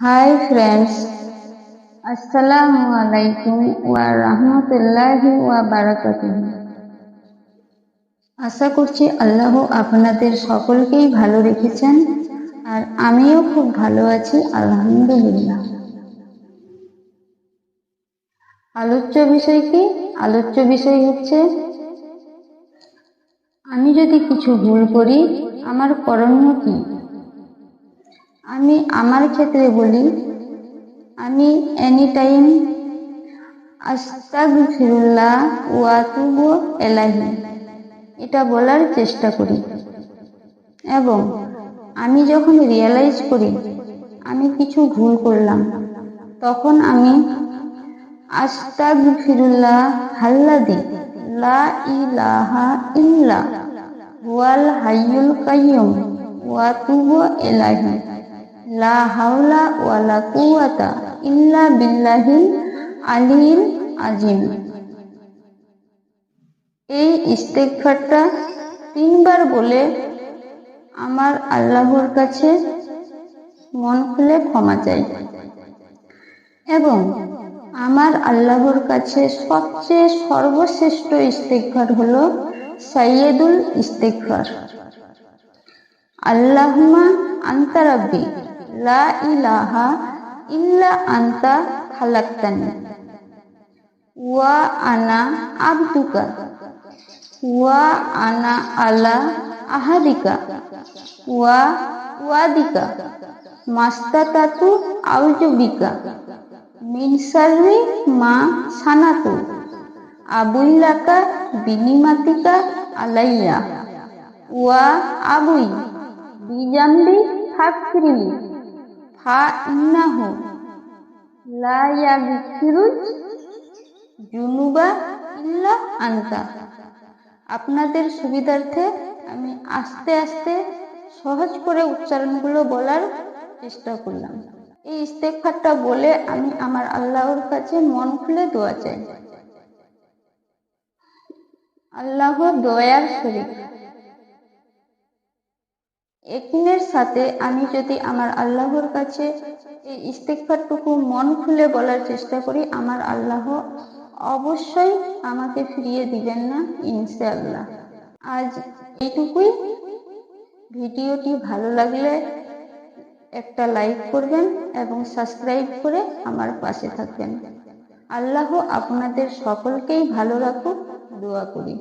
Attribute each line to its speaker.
Speaker 1: Hi friends আসসালামু আলাইকুম ওয়া রাহমাতুল্লাহি ওয়া বারাকাতুহু আশা করছি আল্লাহ আপনাদের সকলকেই ভালো রেখেছেন আর আমিও খুব ভালো আছি, আলহামদুলিল্লাহ। আলোচ্য বিষয় কি? আলোচ্য বিষয় হচ্ছে, আমি যদি কিছু ভুল করি, আমার করণীয় কি? আমি আমার ক্ষেত্রে বলি, আমি এনি টাইম আস্তাগফিরুল্লাহ ওয়া তুবু এলাহি এটা বলার চেষ্টা করি। এবং আমি যখন রিয়েলাইজ করি, আমি কিছু ভুল করলাম, তখন আমি আস্তাগফিরুল্লাহ হাল্লাদি লা ইলাহা ইল্লা হুয়াল হাইয়ুল কাইয়ুম ওয়া তুবু ইলাইহি। লা হাওলা ওয়ালা কুওয়াতা ইল্লা বিল্লাহিল আলিল আজিম। এই ইস্তেগফারটা তিনবার বলে আমার আল্লাহর কাছে মন খুলে ক্ষমা চাই। এবং আমার আল্লাহর কাছে সবচেয়ে সর্বশ্রেষ্ঠ ইস্তেকভার হলো সাইয়েদুল ইস্তেকভার আল্লাহমা আন্তা রাব্বি, লা ইলাহা ইল্লা আন্তা খালাক্তানি, ওয়া আনা আবদুকা, ওয়া আনা আলা আহাদিকা, ওয়া ওয়াদিকা, মাস্তাতাতু আউজুবিকা, মিন সাররি মা সানাতু, আবুইলাকা বিনিমাতিকা আলাইয়া, ওয়া আবুই। বিজাম্বি ফাকরিলি। ফা ইন্নাহু লা ইয়াগফিরুজ জুনুবা ইল্লা আনতা। আপনাদের সুবিধার্থে আমি আস্তে আস্তে সহজ করে উচ্চারণগুলো বলার চেষ্টা করলাম। এই ইস্তেকফারটা বলে আমি আমার আল্লাহর কাছে মন খুলে দোয়া চাই। আল্লাহ দয়ার শরীর একিনের সাথে আমি যদি আমার আল্লাহর কাছে এই ইস্তেকফারটুকু মন খুলে বলার চেষ্টা করি, আমার আল্লাহ অবশ্যই আমাকে ফিরিয়ে দিবেন না, ইনশাআল্লাহ। আজ এইটুকুই। ভিডিওটি ভালো লাগলে একটা লাইক করবেন এবং সাবস্ক্রাইব করে আমার পাশে থাকবেন। আল্লাহ আপনাদের সকলকেই ভালো রাখুক। দোয়া করি।